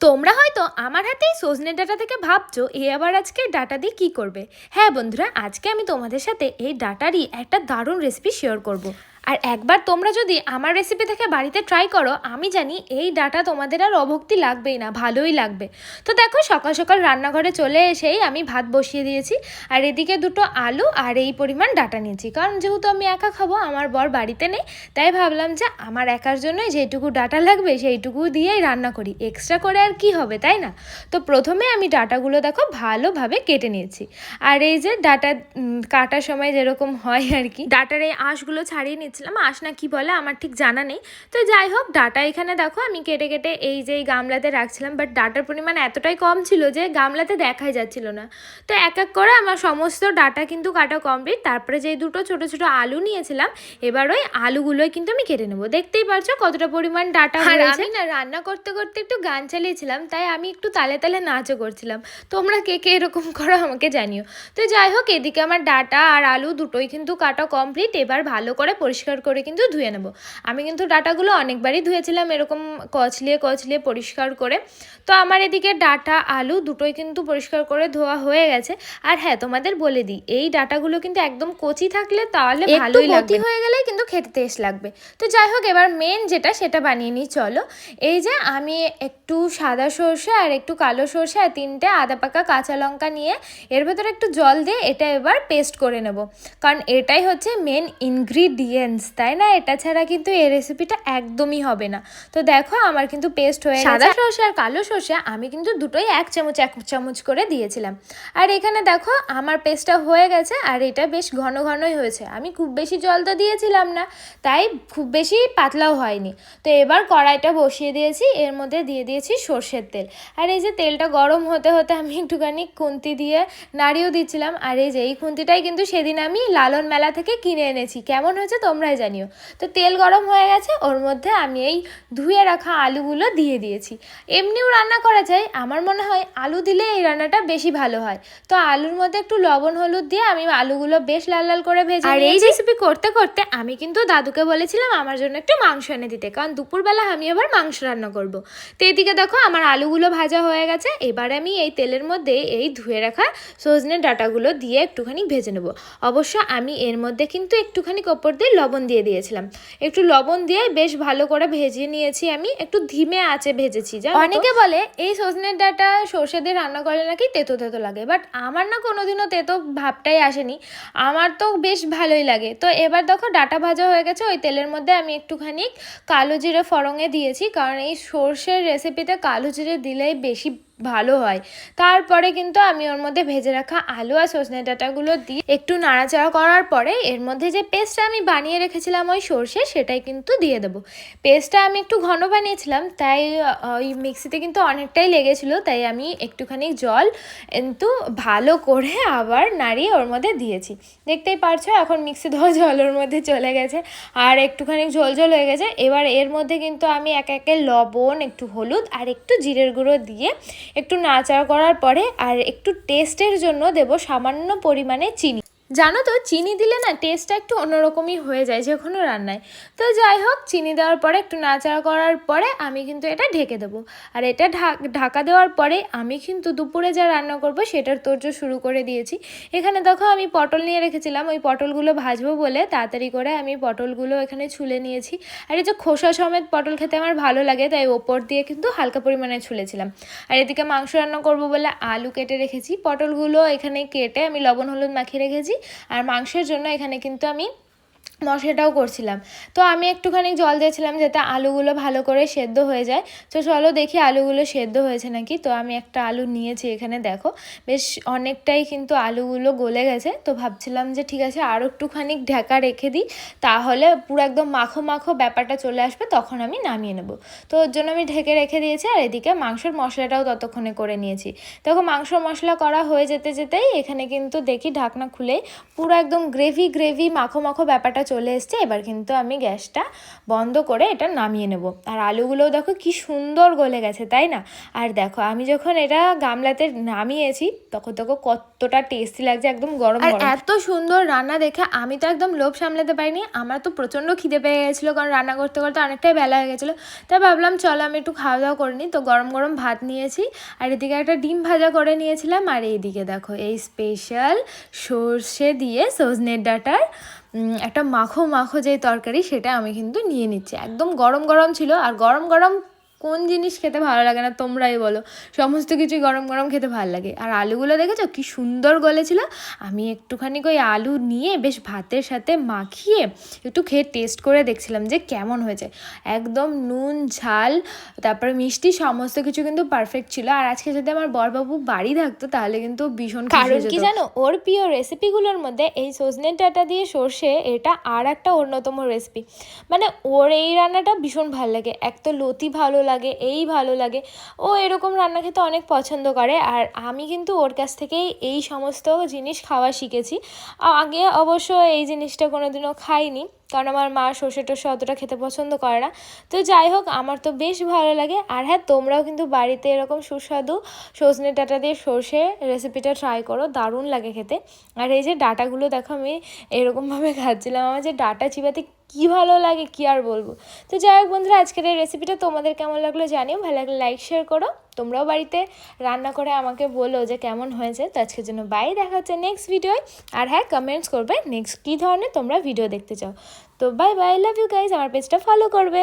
তোমরা হয়তো আমার হাতেই সজনে ডাটা থেকে ভাবছ, এ আবার আজকে ডাটা দিয়ে কী করবে হ্যাঁ বন্ধুরা, আজকে আমি তোমাদের সাথে এই ডাটারই একটা দারুণ রেসিপি শেয়ার করব। আর একবার তোমরা যদি আমার রেসিপি থেকে বাড়িতে ট্রাই করো, আমি জানি এই ডাটা তোমাদের আর অভক্তি লাগবেই না, ভালোই লাগবে। তো দেখো, সকাল সকাল রান্নাঘরে চলে এসেই আমি ভাত বসিয়ে দিয়েছি, আর এদিকে দুটো আলু আর এই পরিমাণ ডাটা নিয়েছি। কারণ যেহেতু আমি একা খাব, আমার বর বাড়িতে নেই, তাই ভাবলাম যে আমার একার জন্যই যেটুকু ডাটা লাগবে, সেইটুকু দিয়েই রান্না করি। এক্সট্রা করে আর কি হবে, তাই না? তো প্রথমে আমি ডাটাগুলো দেখো, ভালোভাবে কেটে নিয়েছি। আর এই যে ডাটা কাটার সময় যেরকম হয় আর কি, ডাটার এই আঁশগুলো ছাড়িয়ে নিচ্ছিলাম আঁশ না কি বলে আমার ঠিক জানা নেই। তো যাই হোক ডাটা এখানে দেখো আমি কেটে কেটে এই যে এই গামলাতে রাখছিলাম বাট ডাটার পরিমাণ এতটাই কম ছিল যে গামলাতে দেখাই যাচ্ছিল না। তো এক এক করে আমার সমস্ত ডাটা কিন্তু কাটা কমপ্লিট তারপরে যে দুটো ছোট ছোট আলু নিয়েছিলাম এবার ওই আলুগুলোই কিন্তু আমি কেটে নেব। দেখতেই পারছ কতটা পরিমাণ ডাটা আর আমি না রান্না করতে করতে একটু গান চালিয়েছিলাম তাই আমি একটু তালে তালে নাচও করছিলাম। তোমরা কে কে এরকম করো আমাকে জানিও। তো যাই হোক এদিকে আমার ডাটা আর আলু দুটোই কিন্তু কাটা কমপ্লিট এবার ভালো করে পরিষ্কার করে কিন্তু ধুয়ে নেব। আমি কিন্তু ডাটাগুলো অনেকবারই ধুয়েছিলাম এরকম কচলিয়ে কচলিয়ে পরিষ্কার করে। তো আমার এদিকে ডাটা আলু দুটোই কিন্তু পরিষ্কার করে ধোয়া হয়ে গেছে। আর হ্যাঁ তোমাদের বলে দিই এই ডাটাগুলো কিন্তু একদম কচি থাকলে তাহলে ভালোই লাগবে। হয়ে গেলে কিন্তু খেতে টেস্ট লাগবে। তো যাই হোক এবার মেন যেটা সেটা বানিয়ে নিই চলো। এই যে আমি একটু সাদা সর্ষে আর একটু কালো সর্ষে আর তিনটে আদা পাকা কাঁচা লঙ্কা নিয়ে এর ভেতরে একটু জল দিয়ে এটা এবার পেস্ট করে নেব। কারণ এটাই হচ্ছে মেন ইনগ্রিডিয়েন্টস তাই না? এটা ছাড়া কিন্তু এই রেসিপিটা একদমই হবে না। তো দেখো আমার কিন্তু পেস্ট হয়ে সাদা সর্ষে আর কালো সর্ষে আমি কিন্তু দুটোই এক চামচ এক চামচ করে দিয়েছিলাম। আর এখানে দেখো আমার পেস্টটা হয়ে গেছে আর এটা বেশ ঘন ঘনই হয়েছে। আমি খুব বেশি জল তো দিয়েছিলাম না তাই খুব বেশি পাতলাও হয়নি। তো এবার কড়াইটা বসিয়ে দিয়েছি এর মধ্যে দিয়ে দিয়েছি সর্ষের তেল। আর এই যে তেলটা গরম হতে হতে আমি একটুখানি খুন্তি দিয়ে নাড়িয়েও দিচ্ছিলাম। আর এই যে এই খুন্তিটাই কিন্তু সেদিন আমি লালন মেলা থেকে কিনে এনেছি। কেমন হয়েছে তোমরাই জানিও। তো তেল গরম হয়ে গেছে ওর মধ্যে আমি এই ধুয়ে রাখা আলুগুলো দিয়ে দিয়েছি। এমনিও রান্না করা যায় আমার মনে হয় আলু দিলে এই রান্নাটা বেশি ভালো হয়। তো আলুর মধ্যে একটু লবণ হলুদ দিয়ে আমি আলুগুলো বেশ লাল লাল করে ভেজে আর এই রেসিপি করতে করতে আমি কিন্তু দাদুকে বলেছিলাম আমার জন্য একটু মাংস এনে দিতে কারণ দুপুরবেলা আমি আবার মাংস রান্না করব। তো এদিকে দেখো আমার আলুগুলো ভাজা হয়ে গেছে এবার আমি এই তেলের মধ্যে এই ধুয়ে রাখা সজনে ডাটাগুলো দিয়ে একটুখানি ভেজে নেব। অবশ্য আমি এর মধ্যে কিন্তু একটুখানি ওপর দিয়ে লবণ দিয়ে দিয়েছিলাম। একটু লবণ দিয়ে বেশ ভালো করে ভেজে নিয়েছি আমি। একটু ধিমে আঁচে ভেজেছি যা অনেকে বলে, এই সজনের ডাটা সর্ষে দিয়ে রান্না করলে নাকি তেতো তেতো লাগে? বাট আমার না কোনোদিনও তেতো ভাবটাই আসেনি। আমার তো বেশ ভালোই লাগে। তো এবার দেখো, ডাটা ভাজা হয়ে গেছে। ওই তেলের মধ্যে আমি একটুখানি কালো জিরে ফড়ঙে দিয়েছি। কারণ এই সর্ষের রেসিপিতে কালো জিরে দিলেই বেশি ভালো হয়। তারপরে কিন্তু আমি ওর মধ্যে ভেজে রাখা আলু আর সজনে ডাঁটাগুলো দিয়ে একটু নাড়াচাড়া করার পরে এর মধ্যে যে পেস্টটা আমি বানিয়ে রেখেছিলাম ওই সর্ষে, সেটাই কিন্তু দিয়ে দেবো। পেস্টটা আমি একটু ঘন বানিয়েছিলাম, তাই ওই মিক্সিতে কিন্তু অনেকটাই লেগেছিলো, তাই আমি একটুখানি জল কিন্তু ভালো করে আবার নাড়িয়ে ওর মধ্যে দিয়েছি। দেখতেই পারছ, এখন মিক্সি ধোয়া জল ওর মধ্যে চলে গেছে, আর একটুখানি ঝোল ঝোল হয়ে গেছে। এবার এর মধ্যে কিন্তু আমি এক একে লবণ, একটু হলুদ আর একটু জিরের গুঁড়ো দিয়ে একটু নাড়াচাড়া করার পরে আর একটু টেস্টের জন্য দেব সামান্য পরিমাণে চিনি। জানো তো, চিনি দিলে না টেস্টটা একটু অন্যরকমই হয়ে যায় যে কোনো রান্নায়। তো যাই হোক, চিনি দেওয়ার পরে, একটু নাড়াচাড়া করার পরে আমি কিন্তু এটা ঢেকে দেবো। আর এটা ঢাক- ঢাকা দেওয়ার পরে আমি কিন্তু দুপুরে যা রান্না করব সেটার তোরজো শুরু করে দিয়েছি। এখানে দেখো, আমি পটল নিয়ে রেখেছিলাম। ওই পটলগুলো ভাজবো বলে তাড়াতাড়ি করে আমি পটলগুলো এখানে ছুলে নিয়েছি। আর এই যে খোসা সমেত পটল খেতে আমার ভালো লাগে, তাই ওপর দিয়ে কিন্তু হালকা পরিমাণে ছুলেছিলাম। আর এদিকে মাংস রান্না করব বলে আলু কেটে রেখেছি। পটলগুলো এখানে কেটে আমি লবণ, হলুদ মাখিয়ে রেখেছি। আর মাংসের জন্য এখানে কিন্তু আমি মশলাটাও করছিলাম। তো আমি একটুখানি জল দিয়েছিলাম যাতে আলুগুলো ভালো করে সেদ্ধ হয়ে যায়। তো চলো দেখি আলুগুলো সেদ্ধ হয়েছে নাকি? তো আমি একটা আলু নিয়েছি এখানে, দেখো। বেশ অনেকটাই কিন্তু আলুগুলো গলে গেছে। তো ভাবছিলাম যে ঠিক আছে আরও একটুখানি ঢাকা রেখে দিই। তাহলে পুরো একদম মাখো মাখো ব্যাপারটা চলে আসবে, তখন আমি নামিয়ে নেব। তো ওর জন্য আমি ঢেকে রেখে দিয়েছি আর এদিকে মাংসের মশলাটাও ততক্ষণে করে নিয়েছি। দেখো মাংস মশলা করা হয়ে যেতে যেতেই এখানে কিন্তু দেখি ঢাকনা খুলে পুরো একদম গ্রেভি গ্রেভি মাখো মাখো ব্যাপারটা চলে এসছে এবার কিন্তু আমি গ্যাসটা বন্ধ করে এটা নামিয়ে নেব। আর আলুগুলোও দেখো কি সুন্দর গলে গেছে তাই না? আর দেখো আমি যখন এটা গামলাতে নামিয়েছি তখন তখন কতটা টেস্টি লাগছে একদম গরম আর এত সুন্দর রান্না দেখে আমি তো একদম লোভ সামলাতে পারিনি আমার তো প্রচণ্ড খিদে পেয়ে গেছিল কারণ রান্না করতে করতে অনেকটাই বেলা হয়ে গেছিল। তাই ভাবলাম চলো আমি একটু খাওয়া দাওয়া করে নিই। তো গরম গরম ভাত নিয়েছি আর এদিকে একটা ডিম ভাজা করে নিয়েছিলাম। আর এইদিকে দেখো এই স্পেশাল সর্ষে দিয়ে সজনের ডাটার একটা মাখো মাখো যে তরকারি সেটা আমি কিন্তু নিয়ে নিচ্ছি। একদম গরম গরম ছিল আর গরম গরম কোন জিনিস খেতে ভালো লাগে না তোমরাই বলো। সমস্ত কিছুই গরম গরম খেতে ভালো লাগে। আর আলুগুলো দেখেছ? কি সুন্দর গলেছিল আমি একটুখানি ওই আলু নিয়ে বেশ ভাতের সাথে মাখিয়ে একটু খেয়ে টেস্ট করে দেখছিলাম যে কেমন হয়েছে। একদম নুন ঝাল তারপরে মিষ্টি সমস্ত কিছু কিন্তু পারফেক্ট ছিল। আর আজকে যদি আমার বরবাবু বাড়ি থাকতো তাহলে কিন্তু ভীষণ কারণ কি জানো? ওর প্রিয় রেসিপিগুলোর মধ্যে এই সজনে ডাটা দিয়ে সর্ষে এটা আর একটা অন্যতম রেসিপি মানে ওর এই রান্নাটা ভীষণ ভালো লাগে। এক তো লতি ভালো লাগে, এই ভালো লাগে। ও এরকম রান্না খেতে অনেক পছন্দ করে। আর আমি কিন্তু ওর কাছ থেকেই এই সমস্ত জিনিস খাওয়া শিখেছি। আগে অবশ্য এই জিনিসটা কোনোদিনও খাইনি। কারণ আমার মা সর্ষে টর্ষে অতটা খেতে পছন্দ করে না। তো যাই হোক, আমার তো বেশ ভালো লাগে। আর হ্যাঁ তোমরাও কিন্তু বাড়িতে এরকম সুস্বাদু সজনে ডাটা দিয়ে সর্ষে রেসিপিটা ট্রাই করো, দারুণ লাগে খেতে। আর এই যে ডাটাগুলো দেখো, আমি এরকমভাবে খাচ্ছিলাম। আমার যে ডাটা চিবাতে কী ভালো লাগে, কি আর বলব? তো যাই হোক বন্ধুরা, আজকের এই রেসিপিটা তোমাদের কেমন লাগল জানিও। ভালো লাগলে লাইক শেয়ার করো। তোমরাও বাড়িতে রান্না করে আমাকে বলো যে কেমন হয়েছে। তো আজকের জন্য বাই দেখা হচ্ছে নেক্সট ভিডিওয় আর হ্যাঁ কমেন্টস করবে নেক্সট কী ধরনের তোমরা ভিডিও দেখতে চাও। তো bye bye love you guys আমার পেজটা ফলো করবে।